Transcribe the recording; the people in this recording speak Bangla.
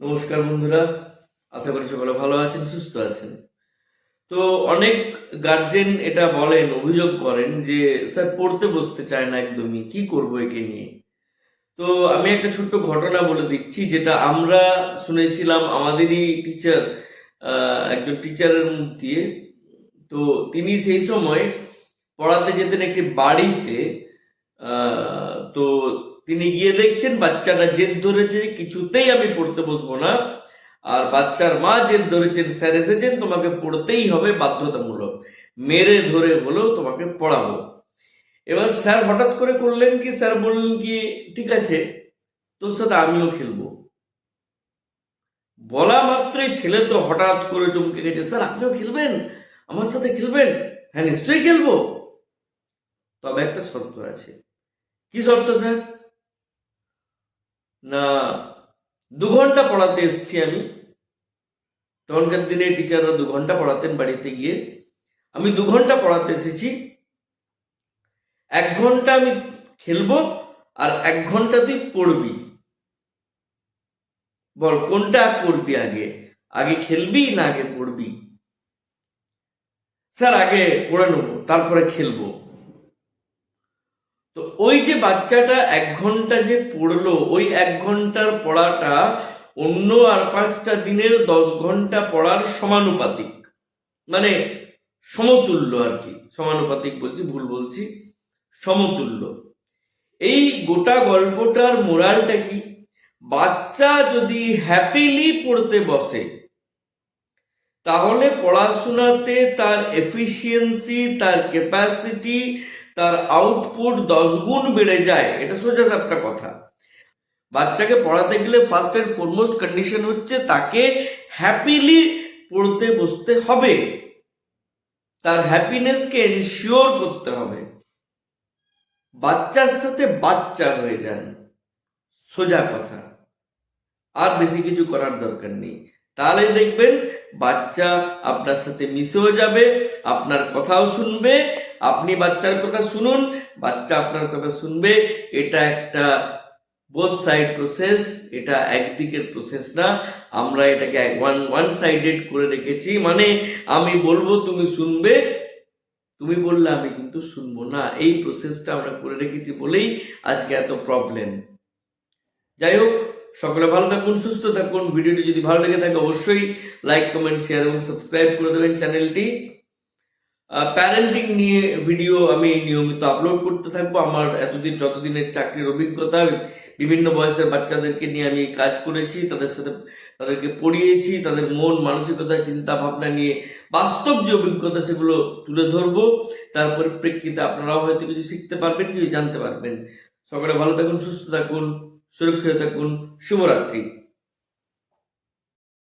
নমস্কার বন্ধুরা, আশা করি সকলে ভালো আছেন, সুস্থ আছেন। তো অনেক গার্জেন এটা বলেন, অভিযোগ করেন যে, স্যার, পড়তে বসতে চায় না একদমই, কি করব একে নিয়ে? তো আমি একটা ছোট্ট ঘটনা বলে দিচ্ছি, যেটা আমরা শুনেছিলাম আমাদেরই টিচার একজন টিচারের মুখ দিয়ে। তো তিনি সেই সময় পড়াতে যেতেন একটি বাড়িতে তো তিনি গিয়ে দেখছেন বাচ্চাটা জেদ ধরেছে কিছুতেই আমি পড়তে বসবো না। আর বাচ্চার মা জেদ ধরেছেন, স্যার এসেছেন, তোমাকে পড়তেই হবে বাধ্যতামূলক। মেরে ধরে হলেও তোমাকে পড়াবো। এবার স্যার হঠাৎ করে করলেন কি? স্যার বললেন কি, ঠিক আছে, তোর সাথে আমিও খেলব। বলা মাত্রই ছেলে তো হঠাৎ করে চমকে গেছে, স্যার, আপনিও খেলবেন? আমার সাথে খেলবেন? হ্যাঁ নিশ্চয়ই খেলব। তবে একটা শর্ত আছে। কি শর্ত, স্যার? না, দু ঘণ্টা পড়াতে এসছি আমি। তখনকার দিনে টিচাররা দু ঘণ্টা পড়াতেন বাড়িতে গিয়ে। আমি দু ঘণ্টা পড়াতে এসেছি। এক ঘণ্টা আমি খেলব আর এক ঘণ্টা তুই পড়বি। বল, কোনটা পড়বি আগে? আগে খেলবি না আগে পড়বি? স্যার, আগে পড়ে নেব, তারপরে খেলব। তো ওই যে বাচ্চাটা এক ঘণ্টা যে পড়ল, ওই এক ঘণ্টার পড়াটা অন্য আর পাঁচটা দিনের দশ ঘণ্টা পড়ার সমানুপাতিক। মানে সমতুল্য আর কি, সমানুপাতিক বলছি, ভুল বলছি, সমতুল্য। এই গোটা গল্পটার মোরালটা কি? বাচ্চা যদি হ্যাপিলি পড়তে বসে, তাহলে পড়াশোনাতে তার এফিসিয়েন্সি তার ক্যাপাসিটি তার আউটপুট দশ গুণ বেড়ে যায়, এটা সোজা একটা কথা। বাচ্চাকে পড়াতে গেলে ফার্স্ট অ্যান্ড ফরমোস্ট কন্ডিশন হচ্ছে তাকে হ্যাপিলি পড়তে বসতে হবে। তার হ্যাপিনেসকে এনশিওর করতে হবে। বাচ্চার সাথে বাচ্চা হয়ে যান, সোজা কথা। আর বেশি কিছু করার দরকার নেই। তাহলে দেখবেন বাচ্চা আপনার সাথে মিশেও যাবে, আপনার কথাও শুনবে আপনি বাচ্চার কথা শুনুন, বাচ্চা আপনার কথা শুনবে। এটা একটা বোথ সাইড প্রসেস এটা একদিকের প্রসেস না। আমরা এটাকে ওয়ান ওয়ান সাইডেড করে রেখেছি। মানে আমি বলব, তুমি শুনবে। তুমি বললে আমি কিন্তু শুনব না। এই প্রসেসটা আমরা করে রেখেছি বলেই আজকে এত প্রবলেম যাই হোক, সকলে ভালো থাকুন, সুস্থ থাকুন। ভিডিওটি যদি ভালো লেগে থাকে, অবশ্যই লাইক কমেন্ট শেয়ার এবং সাবস্ক্রাইব করে দেবেন চ্যানেলটি। প্যারেন্টিং নিয়ে ভিডিও আমি নিয়মিত আপলোড করতে থাকব। আমার এতদিন, যতদিনের চাকরির অভিজ্ঞতা বিভিন্ন বয়সের বাচ্চাদেরকে নিয়ে আমি কাজ করেছি, তাদের সাথে তাদেরকে পড়িয়েছি, তাদের মন, মানসিকতা চিন্তা ভাবনা নিয়ে বাস্তব যে অভিজ্ঞতা, সেগুলো তুলে ধরবো। তার পরিপ্রেক্ষিতে আপনারাও হয়তো কিছু শিখতে পারবেন, কিছু জানতে পারবেন। সকলে ভালো থাকুন, সুস্থ থাকুন, সুরক্ষিত থাকুন। শুভরাত্রি।